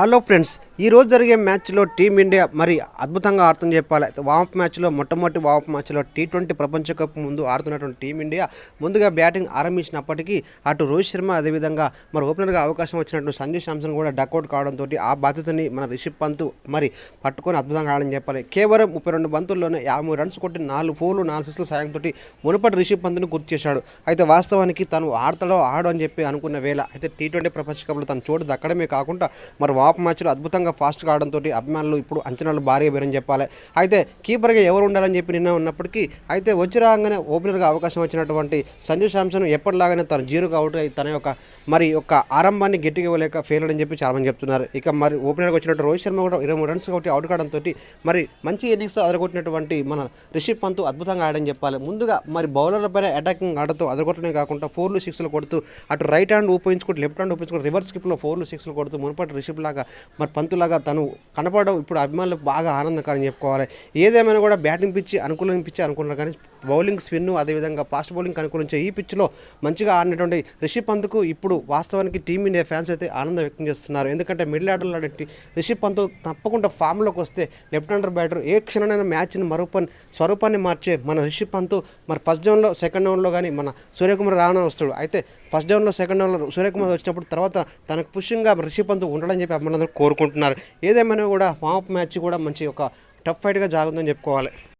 Hello friends ఈ రోజు జరిగే మ్యాచ్లో టీమిండియా మరి అద్భుతంగా ఆడుతుందని చెప్పాలి. వామప్ మ్యాచ్లో మొట్టమొదటి వామప్ మ్యాచ్లో టీ ట్వంటీ ప్రపంచ కప్ ముందు ఆడుతున్నటువంటి టీమిండియా ముందుగా బ్యాటింగ్ ఆరంభించినప్పటికీ అటు రోహిత్ శర్మ అదేవిధంగా మరి ఓపెనర్గా అవకాశం వచ్చినట్టు సంజయ్ శాంసన్ కూడా డక్అవుట్ కావడంతో ఆ బాధ్యతని మన రిషబ్ పంత్ మరి పట్టుకొని అద్భుతంగా ఆడని చెప్పాలి. కేవలం ముప్పై రెండు బంతుల్లోనే యాభై రన్స్ కొట్టి నాలుగు ఫోర్లు నాలుగు సిక్స్ల సాయంతో మునుపటి రిషబ్ పంత్ను గుర్తు చేశాడు. అయితే వాస్తవానికి తను ఆడతాడో ఆడో అని చెప్పి అనుకున్న వేళ అయితే టీ ట్వంటీ ప్రపంచ కప్లో తన చోటు దక్కడమే కాకుండా మరి వాప్ మ్యాచ్లో అద్భుతంగా ఫాస్ట్గా ఆడడంతో అభిమానులు ఇప్పుడు అంచనాలు భారీగా పేరని చెప్పాలి. అయితే కీపర్గా ఎవరు ఉండాలని చెప్పి నిన్న ఉన్నప్పటికీ అయితే వచ్చి రాగానే ఓపెనర్గా అవకాశం వచ్చినటువంటి సంజు శాంసన్ ఎప్పటిలాగానే తన జీరోగా అవుట్ అయి తన యొక్క మరి యొక్క ఆరంభాన్ని గట్టిగా ఇవ్వలేక ఫెయిల్ అని చెప్పి చాలామంది చెప్తున్నారు. ఇక మరి ఓపెనర్గా వచ్చినట్టు రోహిత్ శర్మ కూడా ఇరవై మూడు రన్స్ ఒకటి అవుట్ కావడంతో మరి మంచి ఇన్నింగ్స్ అదరగొట్టినటువంటి మన రిషబ్ పంత్ అద్భుతంగా ఆడని చెప్పాలి. ముందుగా మరి బౌలర్ల పైన అటాకింగ్ ఆడుతూ అదరగొట్టడమే కాకుండా ఫోర్లు సిక్స్లు కొడుతూ అటు రైట్ హ్యాండ్ ఉపయోగించుకుంటూ లెఫ్ట్ హ్యాండ్ ఉపయోగించుకుంటూ రివర్స్ స్కిప్లో ఫోర్లు సిక్స్లు కొడుతూ మునుపటి రిషబ్ లాగా మరి పంతులాగా తను కనపడడం ఇప్పుడు అభిమానులకు బాగా ఆనందకరం చెప్పుకోవాలి. ఏదేమైనా కూడా బ్యాటింగ్ పిచ్చి అనుకూలం పిచ్చి అనుకున్నారు కానీ బౌలింగ్ స్పిన్ అదేవిధంగా ఫాస్ట్ బౌలింగ్ అనుకూలించే ఈ పిచ్లో మంచిగా ఆడినటువంటి రిషబ్ పంత్కు ఇప్పుడు వాస్తవానికి టీమిండియా ఫ్యాన్స్ అయితే ఆనందం వ్యక్తం చేస్తున్నారు. ఎందుకంటే మిడిల్ ఆర్డర్లో ఆడే రిషబ్ పంత్ తప్పకుండా ఫామ్లోకి వస్తే లెఫ్ట్ హ్యాండర్ బ్యాటర్ ఏ క్షణమైన మ్యాచ్ని మరూపాన్ని స్వరూపాన్ని మార్చే మన రిషబ్ పంత్ మరి ఫస్ట్ డౌన్లో సెకండ్ డౌన్లో కానీ మన సూర్యకుమార్ రావణ వస్తాడు. అయితే ఫస్ట్ డౌన్లో సెకండ్ డౌన్లో సూర్యకుమార్ వచ్చినప్పుడు తర్వాత తనకు పుష్యంగా రిషబ్ పంత్ ఉండడం చెప్పి అభిమానులందరూ కోరుకుంటున్నారు. ఏదేమైనా కూడా వామప్ మ్యాచ్ కూడా మంచి ఒక టఫ్ ఫైట్గా జాగుతుందని చెప్పుకోవాలి.